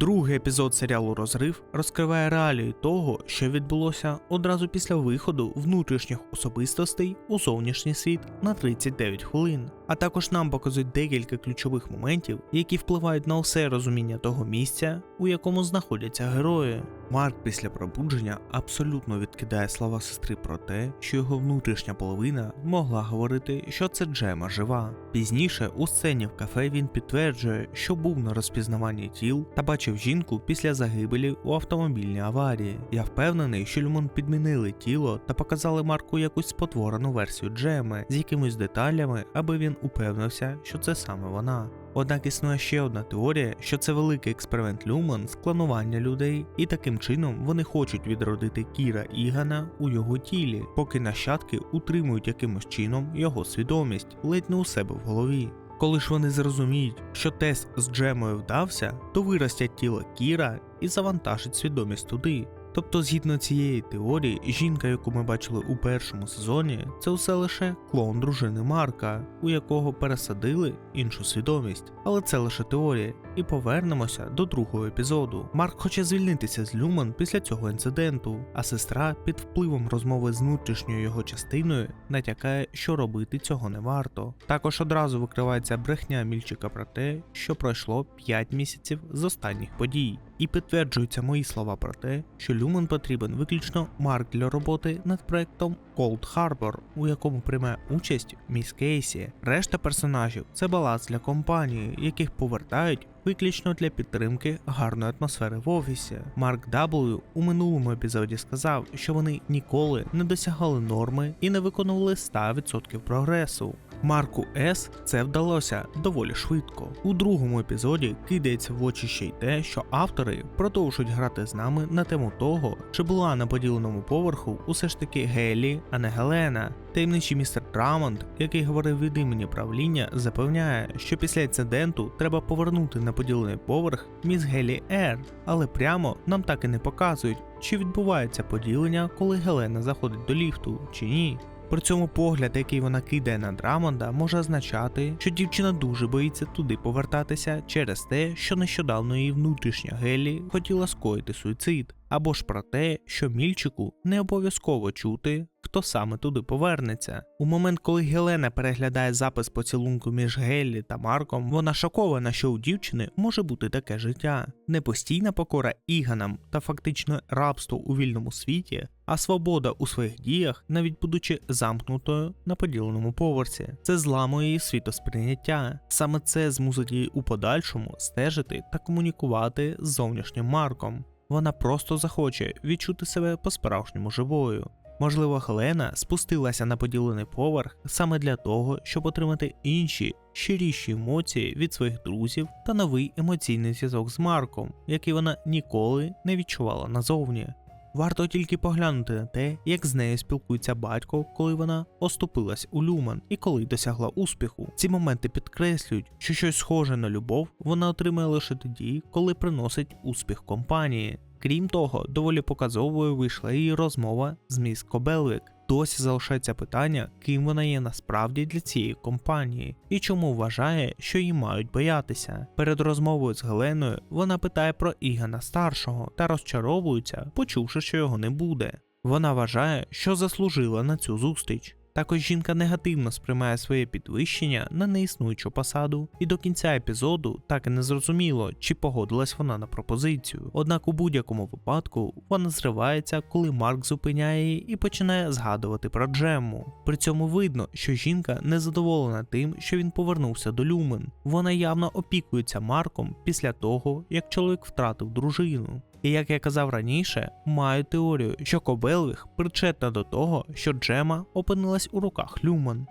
Другий епізод серіалу Розрив розкриває реалії того, що відбулося одразу після виходу внутрішніх особистостей у зовнішній світ на 39 хвилин. А також нам показують декілька ключових моментів, які впливають на усе розуміння того місця, у якому знаходяться герої. Марк після пробудження абсолютно відкидає слова сестри про те, що його внутрішня половина могла говорити, що це Джема жива. Пізніше у сцені в кафе він підтверджує, що був на розпізнаванні тіл та бачив жінку після загибелі у автомобільній аварії. Я впевнений, що Люмон підмінили тіло та показали Марку якусь спотворену версію Джеми з якимись деталями, аби він упевнився, що це саме вона. Однак існує ще одна теорія, що це великий експеримент Люман з клонування людей, і таким чином вони хочуть відродити Кіра Ігана у його тілі, поки нащадки утримують якимось чином його свідомість, ледь не у себе в голові. Коли ж вони зрозуміють, що тест з Джемою вдався, то виростять тіло Кіра і завантажать свідомість туди. Тобто, згідно цієї теорії, жінка, яку ми бачили у першому сезоні, це усе лише клон дружини Марка, у якого пересадили іншу свідомість. Але це лише теорія. І повернемося до другого епізоду. Марк хоче звільнитися з Люман після цього інциденту, а сестра під впливом розмови з внутрішньою його частиною натякає, що робити цього не варто. Також одразу викривається брехня Мільчика про те, що пройшло 5 місяців з останніх подій. І підтверджуються мої слова про те, що Люмен потрібен виключно Марк для роботи над проектом Cold Harbor, у якому прийме участь міс Кейсі. Решта персонажів це баланс для компанії, яких повертають виключно для підтримки гарної атмосфери в офісі. Марк W у минулому епізоді сказав, що вони ніколи не досягали норми і не виконували 100% прогресу. Марку С це вдалося доволі швидко. У другому епізоді кидається в очі ще й те, що автори продовжують грати з нами на тему того, чи була на поділеному поверху усе ж таки Гелі, а не Гелена. Таємничий містер Драмонд, який говорив від імені правління, запевняє, що після інциденту треба повернути на поділений поверх міс Гелі Р, але прямо нам так і не показують, чи відбувається поділення, коли Гелена заходить до ліфту, чи ні. При цьому погляд, який вона кидає на Драмонда, може означати, що дівчина дуже боїться туди повертатися через те, що нещодавно її внутрішня Гелі хотіла скоїти суїцид, або ж про те, що мільчику не обов'язково чути, хто саме туди повернеться. У момент, коли Гелена переглядає запис поцілунку між Геллі та Марком, вона шокована, що у дівчини може бути таке життя, не постійна покора іганам та фактично рабство у вільному світі, а свобода у своїх діях, навіть будучи замкнутою на поділеному поверсі. Це зламує її світосприйняття. Саме це змусить її у подальшому стежити та комунікувати з зовнішнім Марком. Вона просто захоче відчути себе по-справжньому живою. Можливо, Хелена спустилася на поділений поверх саме для того, щоб отримати інші щиріші емоції від своїх друзів та новий емоційний зв'язок з Марком, який вона ніколи не відчувала назовні. Варто тільки поглянути на те, як з нею спілкується батько, коли вона оступилась у люман і коли досягла успіху. Ці моменти підкреслюють, що щось схоже на любов вона отримає лише тоді, коли приносить успіх компанії. Крім того, доволі показовою вийшла її розмова з міс Кобелвік. Досі залишається питання, ким вона є насправді для цієї компанії і чому вважає, що її мають боятися. Перед розмовою з Геленою вона питає про Ігана старшого та розчаровується, почувши, що його не буде. Вона вважає, що заслужила на цю зустріч. Також жінка негативно сприймає своє підвищення на неіснуючу посаду, і до кінця епізоду так і не зрозуміло, чи погодилась вона на пропозицію. Однак у будь-якому випадку вона зривається, коли Марк зупиняє її і починає згадувати про Джемму. При цьому видно, що жінка не задоволена тим, що він повернувся до Люмен. Вона явно опікується Марком після того, як чоловік втратив дружину. І як я казав раніше, маю теорію, що Кобелвіх причетна до того, що Джема опинилась у руках Люман.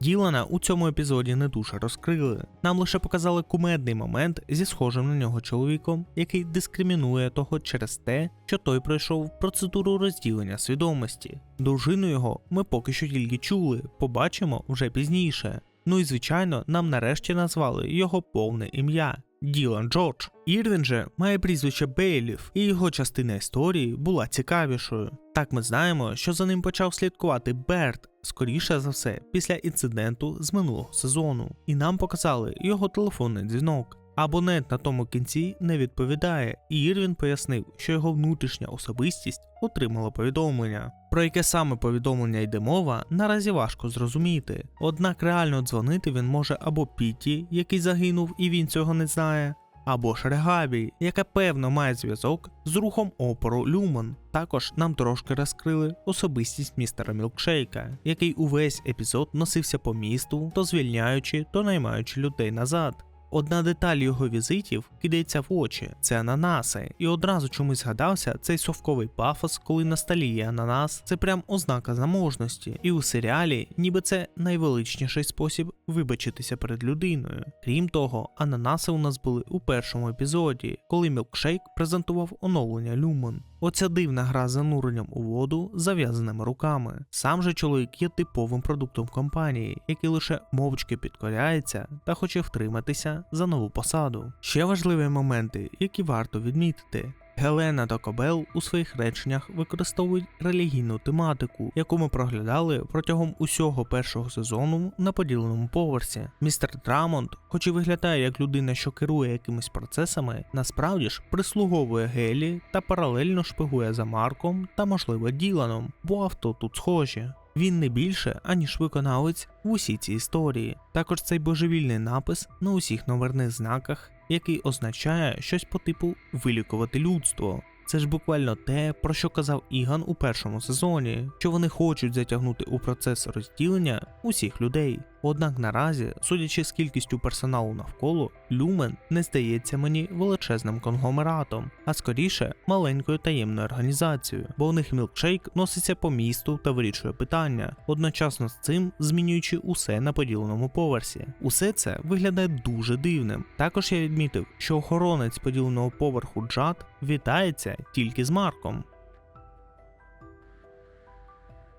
Ділана у цьому епізоді не дуже розкрили. Нам лише показали кумедний момент зі схожим на нього чоловіком, який дискримінує того через те, що той пройшов процедуру розділення свідомості. Дружину його ми поки що тільки чули, побачимо вже пізніше. Ну і звичайно, нам нарешті назвали його повне ім'я Ділан Джордж. Ірвін же має прізвище Бейліф, і його частина історії була цікавішою. Так ми знаємо, що за ним почав слідкувати Берт, скоріше за все, після інциденту з минулого сезону, і нам показали його телефонний дзвінок. Абонент на тому кінці не відповідає, і Ірвін пояснив, що його внутрішня особистість отримала повідомлення. Про яке саме повідомлення йде мова, наразі важко зрозуміти. Однак реально дзвонити він може або Піті, який загинув і він цього не знає, або ж яка певно має зв'язок з рухом опору Люман. Також нам трошки розкрили особистість містера Мілкшейка, який увесь епізод носився по місту, то звільняючи, то наймаючи людей назад. Одна деталь його візитів кидається в очі це ананаси, і одразу чомусь згадався цей совковий пафос, коли на столі є ананас, це прям ознака заможності. І у серіалі, ніби це найвеличніший спосіб вибачитися перед людиною. Крім того, ананаси у нас були у першому епізоді, коли Мілкшейк презентував оновлення Люмон. Оця дивна гра з зануренням у воду зав'язаними руками. Сам же чоловік є типовим продуктом компанії, який лише мовчки підкоряється та хоче втриматися за нову посаду. Ще важливі моменти, які варто відмітити. Гелена та Кобел у своїх реченнях використовують релігійну тематику, яку ми проглядали протягом усього першого сезону на поділеному поверсі. Містер Драмонд, хоч і виглядає як людина, що керує якимись процесами, насправді ж прислуговує Гелі та паралельно шпигує за Марком та, можливо, Діланом, бо авто тут схожі. Він не більше, аніж виконавець в усій цій історії. Також цей божевільний напис на усіх номерних знаках, який означає щось по типу вилікувати людство. Це ж буквально те, про що казав Іган у першому сезоні, що вони хочуть затягнути у процес розділення усіх людей. Однак наразі, судячи з кількістю персоналу навколо, Люмен не здається мені величезним конгломератом, а скоріше маленькою таємною організацією, бо у них мілкшейк носиться по місту та вирішує питання, одночасно з цим змінюючи усе на поділеному поверсі. Усе це виглядає дуже дивним. Також я відмітив, що охоронець поділеного поверху Джад вітається тільки з Марком.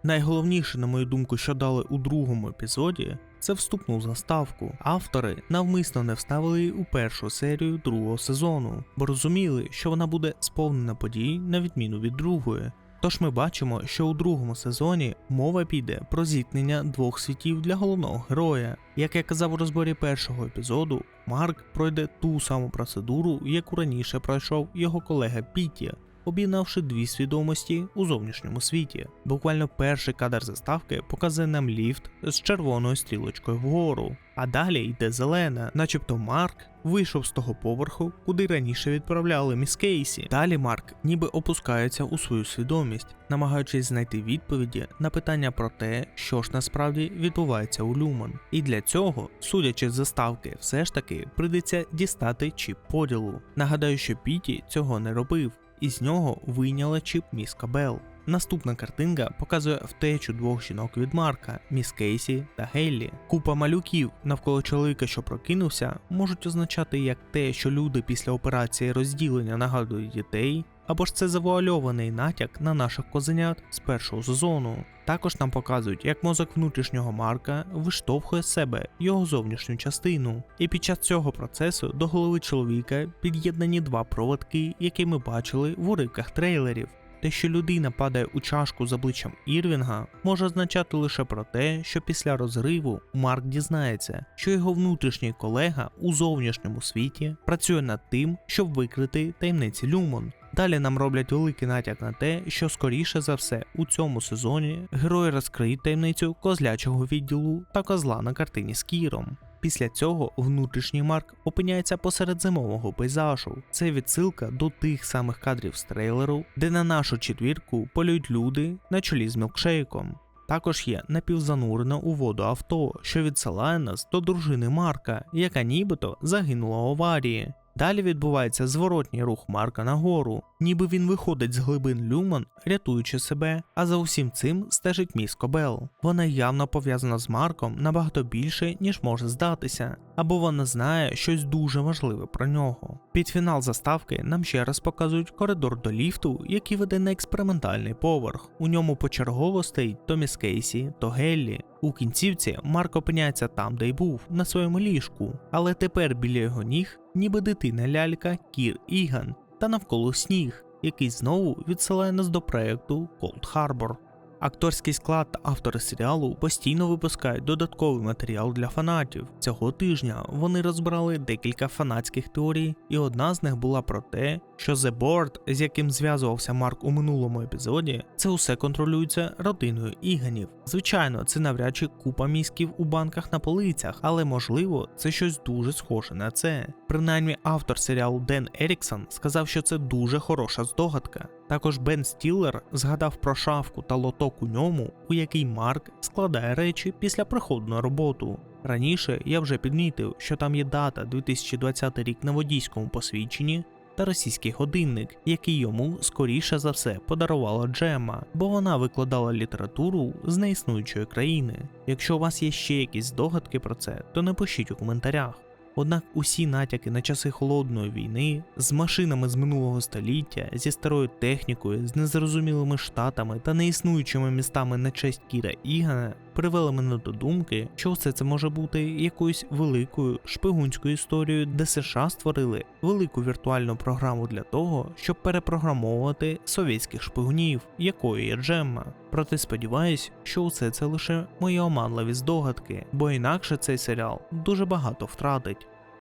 Найголовніше, на мою думку, що дали у другому епізоді, це вступну заставку. Автори навмисно не вставили її у першу серію другого сезону, бо розуміли, що вона буде сповнена подій на відміну від другої. Тож ми бачимо, що у другому сезоні мова піде про зіткнення двох світів для головного героя. Як я казав у розборі першого епізоду, Марк пройде ту саму процедуру, яку раніше пройшов його колега Піті, об'єднавши дві свідомості у зовнішньому світі. Буквально перший кадр заставки показує нам ліфт з червоною стрілочкою вгору, а далі йде зелена, начебто Марк вийшов з того поверху, куди раніше відправляли міс Кейсі. Далі Марк ніби опускається у свою свідомість, намагаючись знайти відповіді на питання про те, що ж насправді відбувається у Люман. І для цього, судячи з заставки, все ж таки прийдеться дістати чіп поділу. Нагадаю, що Піті цього не робив і з нього вийняла чіп Міс Кабел. Наступна картинка показує втечу двох жінок від Марка Міс Кейсі та Геллі. Купа малюків навколо чоловіка, що прокинувся, можуть означати як те, що люди після операції розділення нагадують дітей, або ж це завуальований натяк на наших козенят з першого сезону. Також нам показують, як мозок внутрішнього Марка виштовхує себе його зовнішню частину. І під час цього процесу до голови чоловіка під'єднані два проводки, які ми бачили в уривках трейлерів. Те, що людина падає у чашку з обличчям Ірвінга, може означати лише про те, що після розриву Марк дізнається, що його внутрішній колега у зовнішньому світі працює над тим, щоб викрити таємниці Люмон. Далі нам роблять великий натяк на те, що скоріше за все у цьому сезоні герої розкриють таємницю козлячого відділу та козла на картині з Кіром. Після цього внутрішній Марк опиняється посеред зимового пейзажу. Це відсилка до тих самих кадрів з трейлеру, де на нашу четвірку полюють люди на чолі з мілкшейком. Також є напівзанурена у воду авто, що відсилає нас до дружини Марка, яка нібито загинула у аварії. Далі відбувається зворотній рух Марка нагору, ніби він виходить з глибин Люман, рятуючи себе, а за усім цим стежить міс Кобел. Вона явно пов'язана з Марком набагато більше, ніж може здатися, або вона знає щось дуже важливе про нього. Під фінал заставки нам ще раз показують коридор до ліфту, який веде на експериментальний поверх. У ньому почергово стоїть то міс Кейсі, то Геллі. У кінцівці Марк опиняється там, де й був, на своєму ліжку, але тепер біля його ніг, ніби дитина лялька Кір Іган, та навколо сніг, який знову відсилає нас до проекту Cold Harbor. Акторський склад та автори серіалу постійно випускають додатковий матеріал для фанатів. Цього тижня вони розбирали декілька фанатських теорій, і одна з них була про те, що The Board, з яким зв'язувався Марк у минулому епізоді, це усе контролюється родиною Іганів. Звичайно, це навряд чи купа мізків у банках на полицях, але можливо це щось дуже схоже на це. Принаймні, автор серіалу Ден Еріксон сказав, що це дуже хороша здогадка. Також Бен Стіллер згадав про шафку та лоток у ньому, у який Марк складає речі після приходу на роботу. Раніше я вже підмітив, що там є дата 2020 рік на водійському посвідченні та російський годинник, який йому скоріше за все подарувала Джема, бо вона викладала літературу з неіснуючої країни. Якщо у вас є ще якісь здогадки про це, то напишіть у коментарях. Однак усі натяки на часи холодної війни з машинами з минулого століття, зі старою технікою, з незрозумілими штатами та неіснуючими містами на честь Кіра Ігана привели мене до думки, що все це може бути якоюсь великою шпигунською історією, де США створили велику віртуальну програму для того, щоб перепрограмовувати совєтських шпигунів, якою є Джемма. Проте сподіваюсь, що усе це лише мої оманливі здогадки, бо інакше цей серіал дуже багато втратить.